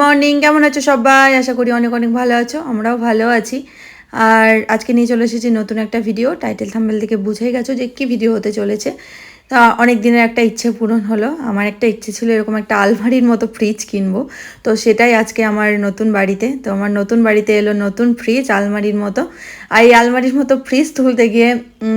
Morning কেমন আছো সবাই? আশা করি অনেক অনেক ভালো আছো। আমরাও ভালো আছি। আর আজকে নিয়ে চলে এসেছি নতুন একটা ভিডিও টাইটেল থাম্বেল থেকে বুঝেই গেছো যে কী ভিডিও হতে চলেছে। তা অনেক দিনের একটা ইচ্ছে পূরণ হলো। আমার একটা ইচ্ছে ছিল এরকম একটা আলমারির মতো ফ্রিজ কিনবো। তো সেটাই আজকে আমার নতুন বাড়িতে। তো আমার নতুন বাড়িতে এলো নতুন ফ্রিজ আলমারির মতো। আর এই আলমারির মতো ফ্রিজ তুলতে গিয়ে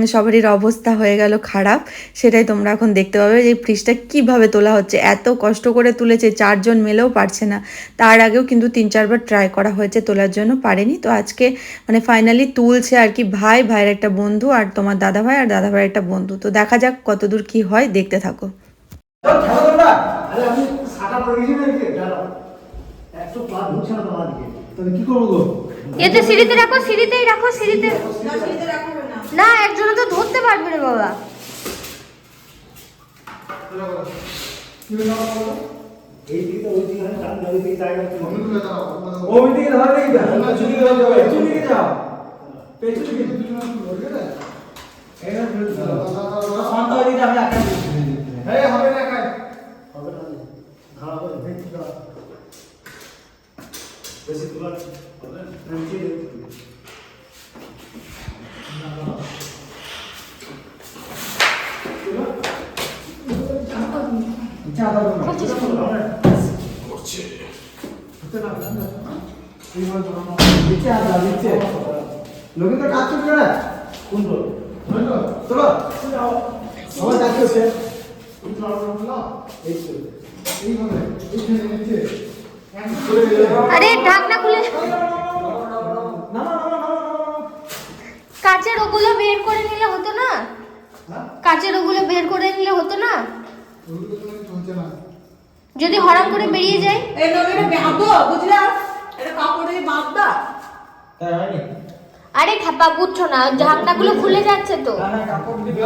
সবারই অবস্থা হয়ে গেল খারাপ। সেটাই তোমরা এখন দেখতে পাবে যে ফ্রিজটা কীভাবে তোলা হচ্ছে। এত কষ্ট করে তুলেছে, চারজন মেলেও পারছে না। তার আগেও কিন্তু তিন চারবার ট্রাই করা হয়েছে, তোলার জন্য পারেনি। তো আজকে মানে ফাইনালি তুলছে আর কি ভাই, ভাইয়ের একটা বন্ধু আর তোমার দাদা ভাই আর দাদা ভাইয়ের একটা বন্ধু। তো দেখা যাক কতদূর কি হয় দেখতে থাকো। এতে সিঁড়িতে রাখো সিঁড়িতেই রাখো সিঁড়িতে। না একজনে তো ধরতে পারবে না বাবা। এই দিকে ওই দিকে ধরে যাও পেছন যাও। পেছন লোকে তো কাজ করবে না। কোন চলো সবাই কাজ করছে আরে ঢাকনা খুলে কাচের ওগুলো বের করে নিলে হতো না? কাচের ওগুলো বের করে নিলে হতো না? যদি হরাম করে বেরিয়ে যায়। এই নদীটা বাঁধো বুঝলা এটা কাপড় দিয়ে বাঁধবা। তাই হয়নি? আরে খাপা বুঝছ না ঢাকনাগুলো খুলে যাচ্ছে তো। না না কাপড় দিবে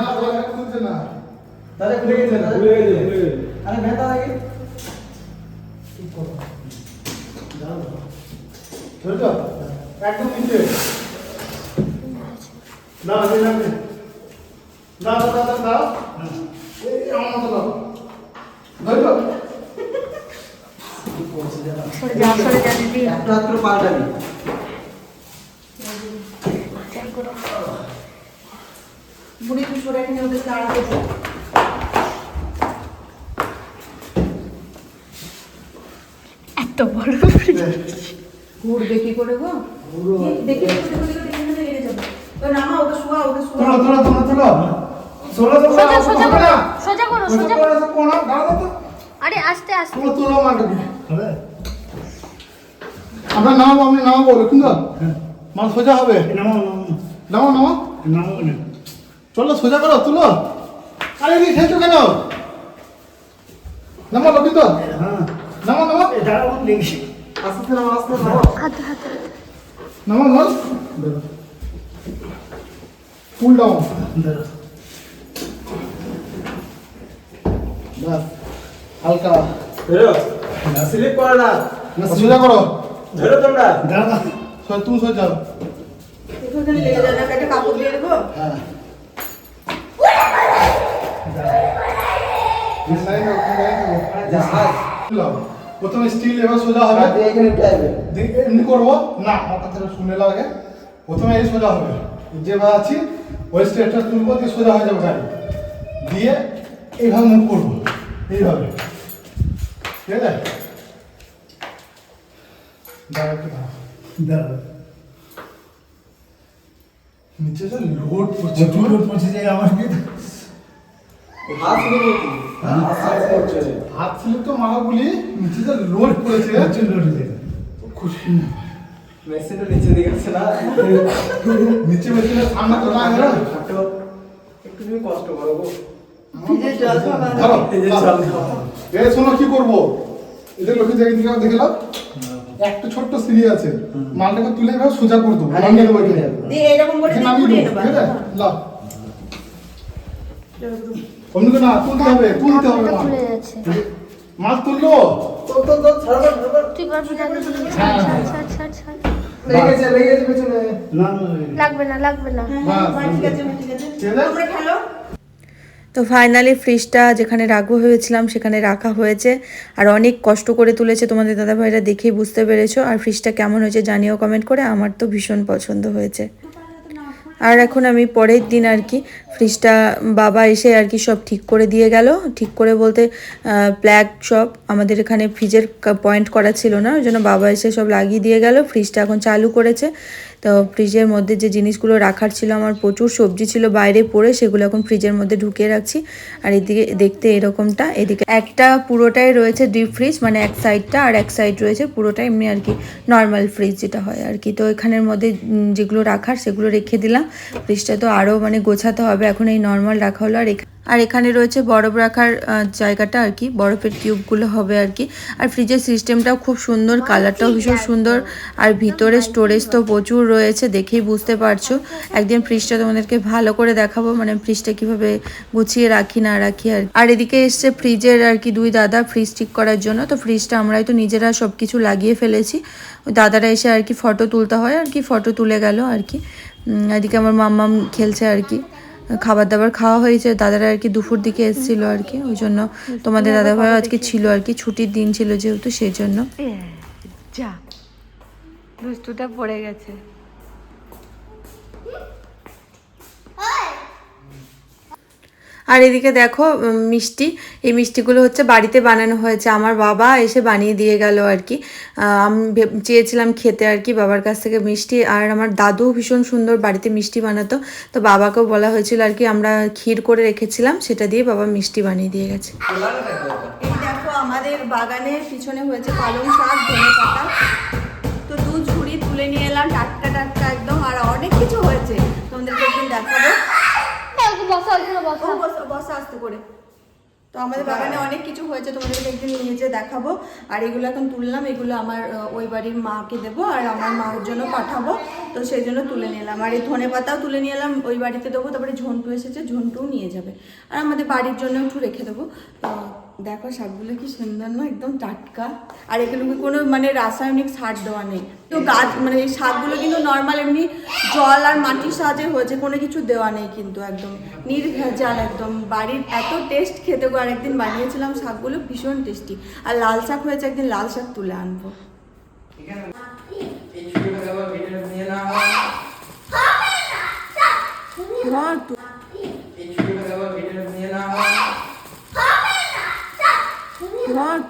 তাহলে খুলে গেছে না খুলে গেছে আরে ভেতা লাগে ধরছো একদম নিচে। না না না না না না না এই আমার মতো না ধরছো সরে যা সরে যা দিদি। একটা পাল্টাবি বুড়ি তুই সরে এখানে ওদের দাঁড়াতে যা। এত বড় ঘুরবে কি করে গো। দেখি নামা ওকে শোয়া ওকে শোয়া। তোলো তোলো তোলো তোলো। তোলো তোলো সোজা করো না। সোজা করো সোজা করো। আরে আস্তে আস্তে। তোলো, তোলো। হবে? আমরা নামাবো আপনি নামাবো দেখুন তো মাল সোজা হবে? নামো নামো চলো সোজা করো তুলো। আরে নি ঠেলছো কেন? নামো লক্ষ্মী তো। নামো নামো। আস্তে নামো আস্তে নামো। হাতে হাতে নামো নামো। ফুল ডাউন বাস হালকা। ধরো না স্লিপ করো না। না সোজা করো। ধরো তোমরা। দাঁড়া তুমি সোজা যাও। এখানে লেগে যাবে একটা কাপড় দিয়ে দেবো। হ্যাঁ। জাহাজ। প্রথমে স্টিল এবার সোজা হবে। এমনি করব? না আমার কথাটা শুনে লাগে প্রথমে এই সোজা হবে। যেভাবে আছি ওই স্টেটটা তুলবো দিয়ে সোজা হয়ে যাবে গাড়ি। দিয়ে এইভাবে মুভ করব। এইভাবে। ঠিক আছে? নিচে যে লোড পড়ছে। লোড পড়ছে যে আমার কি হাত হাত স্লিপ করছে। তো নিচে লোড লোড খুশি। মেশিনটা নিচে দিকে আছে না? নিচে মেশিনের সামনে তো না। একটু তুমি কষ্ট করো গো। শোনো কি করব? এটা লোকে দেখে দিকে দেখলাম একটা ছোট্ট সিঁড়ি আছে। মালটাকে তুলে সোজা করে দেবো। নামিয়ে এখানে। নামিয়ে ঠিক আছে? না তুলতে হবে তুলতে হবে তুললো তো তো তো ছাড়ো না, ছাড়ো না। তুই পারবি না ছাড় ছাড় ছাড় ছাড় ছাড়। লেগেছে লেগেছে পেছনে। না লাগবে না লাগবে না। ঠিক আছে। ঠিক আছে? তোমরা খেলো? তো ফাইনালি ফ্রিজটা যেখানে রাখব ভেবেছিলাম সেখানে রাখা হয়েছে। আর অনেক কষ্ট করে তুলেছে তোমাদের দাদাভাইরা দেখেই বুঝতে পেরেছ। আর ফ্রিজটা কেমন হয়েছে জানিও কমেন্ট করে। আমার তো ভীষণ পছন্দ হয়েছে। আর এখন আমি পরের দিন আর কি ফ্রিজটা, বাবা এসে আর কি সব ঠিক করে দিয়ে গেল। ঠিক করে বলতে প্ল্যাগ সব আমাদের এখানে ফ্রিজের পয়েন্ট করা ছিল না, ওই জন্য বাবা এসে সব লাগিয়ে দিয়ে গেল। ফ্রিজটা এখন চালু করেছে। তো ফ্রিজের মধ্যে যে জিনিসগুলো রাখার ছিল, আমার প্রচুর সবজি ছিল, বাইরে পড়ে সেগুলো এখন ফ্রিজের মধ্যে ঢুকিয়ে রাখছি। আর এদিকে দেখতে এরকমটা, এদিকে একটা পুরোটাই রয়েছে ডিপ ফ্রিজ মানে এক সাইডটা আর এক সাইড রয়েছে পুরোটা এমনি আর কি নর্মাল ফ্রিজ যেটা হয় আর কি। তো এখানের মধ্যে যেগুলো রাখার সেগুলো রেখে দিলাম। ফ্রিজটা তো আরও মানে গোছাতে হবে। এখন এই নর্মাল রাখা হলো। আর আর এখানে রয়েছে বরফ রাখার জায়গাটা আর কি। বরফের কিউবগুলো হবে আর কি। আর ফ্রিজের সিস্টেমটাও খুব সুন্দর কালারটাও ভীষণ সুন্দর। আর ভিতরে স্টোরেজ তো প্রচুর রয়েছে, দেখেই বুঝতে পারছ। একদিন ফ্রিজটা তোমাদেরকে ভালো করে দেখাবো। মানে ফ্রিজটা কীভাবে গুছিয়ে রাখি, না রাখি আর আর এদিকে এসছে ফ্রিজের আর কি দুই দাদা ফ্রিজ ঠিক করার জন্য। তো ফ্রিজটা আমরাই তো নিজেরা সব কিছু লাগিয়ে ফেলেছি। দাদারা এসে আর কি ফটো তুলতে হয়। আর কি ফটো তুলে গেল আর কি। এদিকে আমার মাম্মা খেলছে আর কি। খাবার দাবার খাওয়া হয়েছে, দাদারা আর কি দুপুর দিকে এসেছিল আর কি, ওই জন্য তোমাদের দাদা ভাই আজকে ছিল আর কি, ছুটির দিন ছিল যেহেতু, সেই জন্য। যা, দুষ্টুটা পড়ে গেছে। আর এদিকে দেখো মিষ্টি। এই মিষ্টিগুলো হচ্ছে বাড়িতে বানানো হয়েছে। আমার বাবা এসে বানিয়ে দিয়ে গেল আর কি। আমি চেয়েছিলাম খেতে আর কি বাবার কাছ থেকে মিষ্টি। আর আমার দাদু ভীষণ সুন্দর বাড়িতে মিষ্টি বানাতো। তো বাবাকেও বলা হয়েছিল আর কি আমরা ক্ষীর করে রেখেছিলাম সেটা দিয়ে বাবা মিষ্টি বানিয়ে দিয়ে গেছে। এই দেখো আমাদের বাগানের পিছনে হয়েছে পালং শাক ধনে পাতা বসা ওইখানে বসা। বসা বসা আসতে করে। তো আমাদের বাগানে অনেক কিছু হয়েছে তোমাদেরকে একদিন নিয়ে যেয়ে দেখাবো। আর এগুলো এখন তুললাম এগুলো আমার ওই বাড়ির মাকে দেবো আর আমার মার জন্য পাঠাবো। তো সেই জন্য তুলে নিলাম আর এই ধনে পাতাও তুলে নিয়ে এলাম ওই বাড়িতে দেবো। তারপরে ঝন্টু এসেছে ঝন্টুও নিয়ে যাবে। আর আমাদের বাড়ির জন্য একটু রেখে দেবো। তো দেখো শাকগুলো কি সুন্দর না? একদম টাটকা। আর এগুলো কোনো মানে রাসায়নিক সার দেওয়া নেই। তো গাছ মানে এই শাকগুলো কিন্তু নর্মাল এমনি জল আর মাটির সাহায্যে হয়েছে কোনো কিছু দেওয়া নেই কিন্তু একদম। নির্ভেজাল একদম। বাড়ির এত টেস্ট খেতে গো আরেকদিন বানিয়েছিলাম শাকগুলো ভীষণ টেস্টি আর লাল শাক হয়েছে একদিন লাল শাক তুলে আনব। ঘর enquanto